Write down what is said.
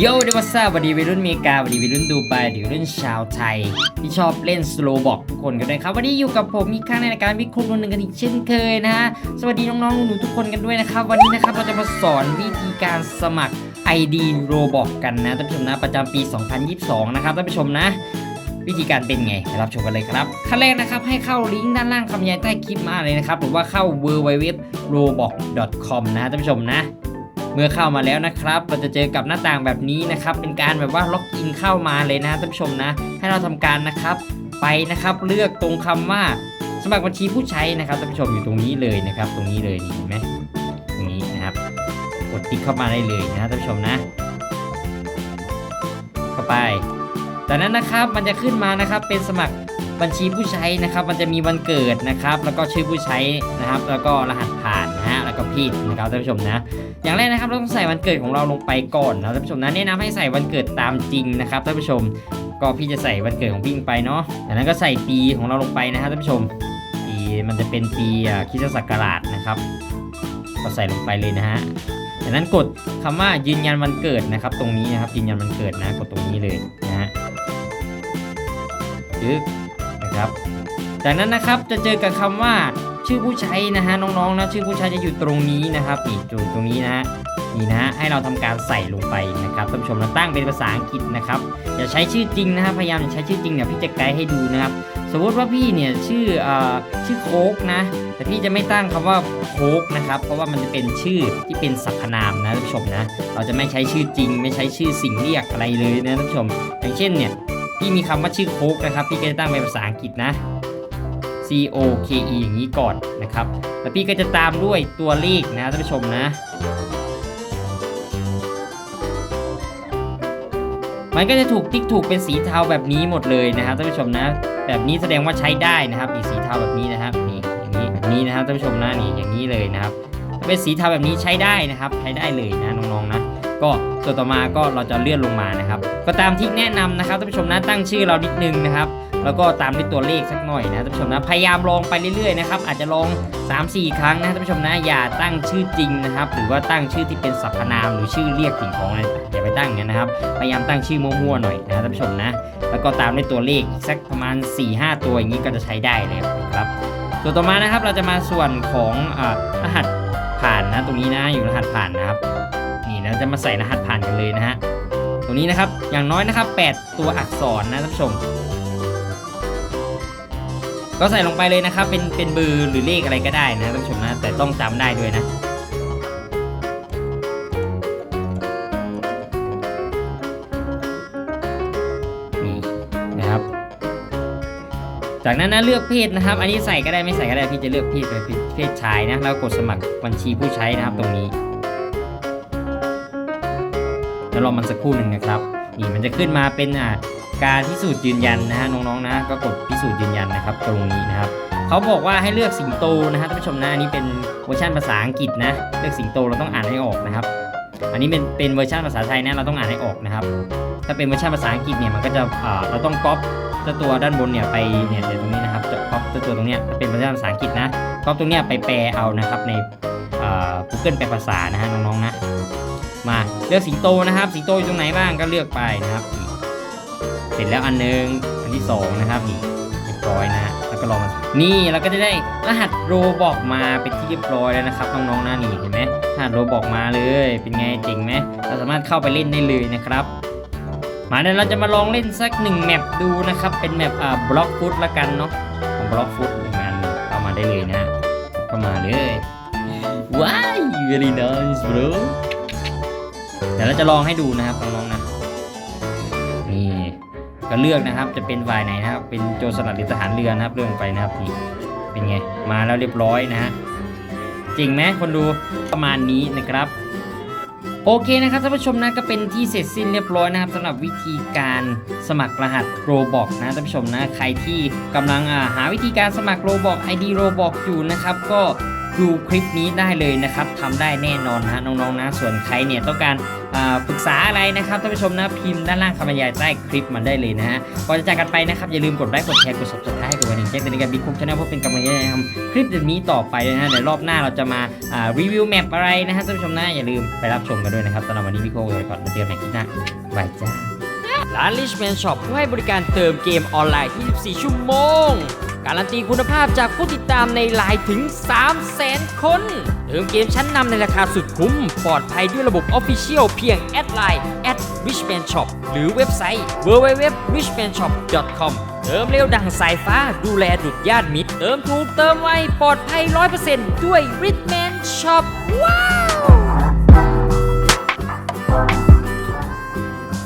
โยเดวัสซาสวัสดีวัยรุ่นเมกาสวัสดีวัยรุ่นดูไบสวัสดีวัยรุ่นชาวไทย ที่ชอบเล่นสโลบอกทุกคนกันด้วยครับ วันนี้อยู่กับผมอีกครั้งในรายการวิเคราะห์นหนึ่งกันอีกเช่นเคยนะฮะ สวัสดีน้องๆหนูๆทุกคนกันด้วยนะครับ วันนี้นะครับเราจะมาสอนวิธีการสมัคร ID Roblox กันนะท่านผู้ชมนะประจำปี 2022 นะครับท่านผู้ชมนะวิธีการเป็นไงไปรับชมกันเลยครับขั้นแรกนะครับให้เข้าลิงก์ด้านล่างคำบรรยายใต้คลิปมาเลยนะครับหรือว่าเข้า w w w r o b o x c o m นะท่านผู้ชมนะ เมื่อเข้ามาแล้วนะครับ เราจะเจอกับหน้าต่างแบบนี้นะครับ เป็นการแบบว่าล็อกอินเข้ามาเลยนะท่านผู้ชมนะ ให้เราทำการนะครับ ไปนะครับเลือกตรงคำว่าสมัครบัญชีผู้ใช้นะครับท่านผู้ชมอยู่ตรงนี้เลยนะครับ ตรงนี้เลยนี่เห็นไหมตรงนี้นะครับ กดติ๊กเข้ามาได้เลยนะท่านผู้ชมนะ เข้าไปจากนั้นนะครับมันจะขึ้นมานะครับเป็นสมัคร บัญชีผู้ใช้นะครับ มันจะมีวันเกิดนะครับ แล้วก็ชื่อผู้ใช้นะครับ แล้วก็รหัสผ่านนะฮะแล้วก็พี่นะครับท่านผู้ชมนะอย่างแรกนะครับเราต้องใส่วันเกิดของเราลงไปก่อนนะท่านผู้ชมนะแนะนำให้ใส่วันเกิดตามจริงนะครับท่านผู้ชม ก็พี่จะใส่วันเกิดของพี่ลงไปเนาะจากนั้นก็ใส่ปีของเราลงไปนะครับท่านผู้ชมปีมันจะเป็นปีอ่าคริสตศักราชนะครับ ก็ใส่ลงไปเลยนะฮะจากนั้นกดคำว่ายืนยันวันเกิดนะครับ ตรงนี้นะครับยืนยันวันเกิดนะกดตรงนี้เลยนะฮะจึ๊กนะ ครับ จากนั้นนะครับจะเจอกับคำว่าชื่อผู้ใช้นะฮะน้องๆนะชื่อผู้ใช้จะอยู่ตรงนี้นะครับนี่อยู่ตรงนี้นะฮะนี่นะให้เราทำการใส่ลงไปนะครับท่านผู้ชมนะตั้งเป็นภาษาอังกฤษนะครับอย่าใช้ชื่อจริงนะครับพยายามอย่าใช้ชื่อจริงเนี่ยพี่จะไกด์ให้ดูนะครับ สมมติว่าพี่เนี่ยชื่อเอ่อชื่อโคกนะ แต่พี่จะไม่ตั้งคำว่าโคกนะครับ เพราะว่ามันจะเป็นชื่อที่เป็นสรรพนามนะท่านผู้ชมนะ เราจะไม่ใช้ชื่อจริง ไม่ใช้ชื่อสิ่งเรียกอะไรเลยนะท่านผู้ชม อย่างเช่นเนี่ย พี่มีคำว่าชื่อโค้กนะครับ พี่ก็จะตั้งเป็นภาษาอังกฤษนะ C O K E อย่างนี้ก่อนนะครับ แล้วพี่ก็จะตามด้วยตัวเลขนะท่านผู้ชมนะ มันก็จะถูกติ๊กถูกเป็นสีเทาแบบนี้หมดเลยนะครับท่านผู้ชมนะ แบบนี้แสดงว่าใช้ได้นะครับนี่สีเทาแบบนี้นะครับนี่อย่างนี้แบบนี้นะครับท่านผู้ชมนะนี่อย่างนี้เลยนะครับเป็นสีเทาแบบนี้ใช้ได้นะครับ ใช้ได้เลยนะน้องๆนะ ก็ส่วต่อมาก็เราจะเลื่อนลงมานะครับ ก็ตามที่แนะนำนะครับท่านผู้ชมนะตั้งชื่อเรานิดนึงนะครับ แล้วก็ตามด้วยตัวเลขสักหน่อยนะท่านผู้ชมนะพยายามลองไปเรื่อยๆนะครับอาจจะลอง 3-4 ครั้งนะท่านผู้ชมนะอย่าตั้งชื่อจริงนะครับ หรือว่าตั้งชื่อที่เป็นสรรพนามหรือชื่อเรียกสิ่งของอะไรอย่าไปตั้งอย่างนั้นนะครับพยายามตั้งชื่อมั่วๆหน่อยนะท่านผู้ชมนะ แล้วก็ตามด้วยตัวเลขอีกสักประมาณ 4-5 ตัวอย่างนี้ก็จะใช้ได้เลยครับส่วนต่อมานะครับเราจะมาส่วนของอรหัสผ่านนะตรงนี้นะอยู่รหัสผ่านนะครับ นี่นะจะมาใส่รหัสผ่านกันเลยนะฮะตรงนี้นะครับอย่างน้อยนะครับ 8 ตัวอักษรนะท่านผู้ชม ก็ใส่ลงไปเลยนะครับ เป็นเป็นเบอร์หรือเลขอะไรก็ได้นะท่านผู้ชมนะแต่ต้องจำได้ด้วยนะนะครับจากนั้นนะเลือกเพศนะครับ อันนี้ใส่ก็ได้ไม่ใส่ก็ได้พี่จะเลือกเพศเป็นเพศชายนะแล้วกดสมัครบัญชีผู้ใช้นะครับตรงนี้ แล้วรอมันสักครู่หนึ่งนะครับนี่มันจะขึ้นมาเป็นอ่าการพิสูจน์ยืนยันนะฮะน้องๆนะก็กดพิสูจน์ยืนยันนะครับ ตรงนี้นะครับเขาบอกว่าให้เลือกสิงโตนะฮะท่านผู้ชมนะอันนี้เป็นเวอร์ชันภาษาอังกฤษนะเลือกสิงโตเราต้องอ่านให้ออกนะครับ อันนี้เป็นเป็นเวอร์ชันภาษาไทยนะเราต้องอ่านให้ออกนะครับ ถ้าเป็นเวอร์ชันภาษาอังกฤษเนี่ยมันก็จะอ่าเราต้องก๊อปเจ้าตัวด้านบนเนี่ยไปเนี่ยตรงนี้นะครับจะก๊อปเจ้าตัวตรงเนี้ยถ้าเป็นเวอร์ชันภาษาอังกฤษนะก๊อปตรงเนี้ยไปแปลเอานะครับใน Google แปลภาษานะฮะน้องๆนะ มาเลือกสิงโตนะครับ สิงโตอยู่ตรงไหนบ้างก็เลือกไปนะครับนี่เสร็จแล้วอันหนึงอันที่สองนะครับนี่เรียบร้อยนะฮะแล้วก็ลองมานี่เราก็จะได้รหัสโรบอกมาเป็นที่เรียบร้อยแล้วนะครับน้องๆนะนี่เห็นไหมรหัสโรบอกมาเลย เป็นไงเจ๋งไหมเราสามารถเข้าไปเล่นได้เลยนะครับมาเดี๋ยวเราจะมาลองเล่นสักหนึ่งแมปดูนะครับ เป็นแมปอ่าบล็อกฟุตละกันเนาะของบล็อกฟุตงานเข้ามาได้เลยนะฮะเข้ามาเลยว้าย very nice bro เดี๋ยวเราจะลองให้ดูนะครับน้องๆนะนี่ก็เลือกนะครับจะเป็นฝ่ายไหนนะครับ เป็นโจรสลัดหรือทหารเรือนะครับเรื่องไปนะครับนี่เป็นไงมาแล้วเรียบร้อยนะฮะจริงไหมคนดูประมาณนี้นะครับโอเคนะครับท่านผู้ชมนะก็เป็นที่เสร็จสิ้นเรียบร้อยนะครับสำหรับวิธีการสมัครรหัสโรบอกนะท่านผู้ชมนะใครที่กำลังหาวิธีการสมัครโรบอก ID โรบอกอยู่นะครับก็ ดูคลิปนี้ได้เลยนะครับทำได้แน่นอนนะฮะน้องๆนะ ส่วนใครเนี่ยต้องการปรึกษาอะไรนะครับท่านผู้ชมนะพิมพ์ด้านล่างคำบรรยายใต้คลิปมันได้เลยนะฮะก่อนจะจากกันไปนะครับ อย่าลืมกดไลค์กดแชร์กด subscribe กดกระดิ่งแจ้งเตือนในการบิ๊กคุกชาแนลเพื่อเป็นกำลังใจในการทำคลิปแบบนี้ต่อไปนะฮะเดี๋ยวรอบหน้าเราจะมารีวิวแมปอะไรนะฮะท่านผู้ชมนะอย่าลืมไปรับชมกันด้วยนะครับสำหรับวันนี้พี่โค้กไปก่อนมาเจอกันใหม่คลิปหน้าบายจ้าร้าน Richman Shop ผู้ให้บริการเติมเกมออนไลน์ 24 ชั่วโมง การันตีคุณภาพจากผู้ติดตามในไลน์ถึง 300,000คนเติมเกมชั้นนำในราคาสุดคุ้ม ปลอดภัยด้วยระบบ Official เพียงแอดไลน์ at richman shop หรือเว็บไซต์ www.richmanshop.com เติมเร็วดังสายฟ้าดูแลดุดญาติมิตร เติมถูกเติมไวปลอดภัย 100%ด้วย Richman Shop ว้าว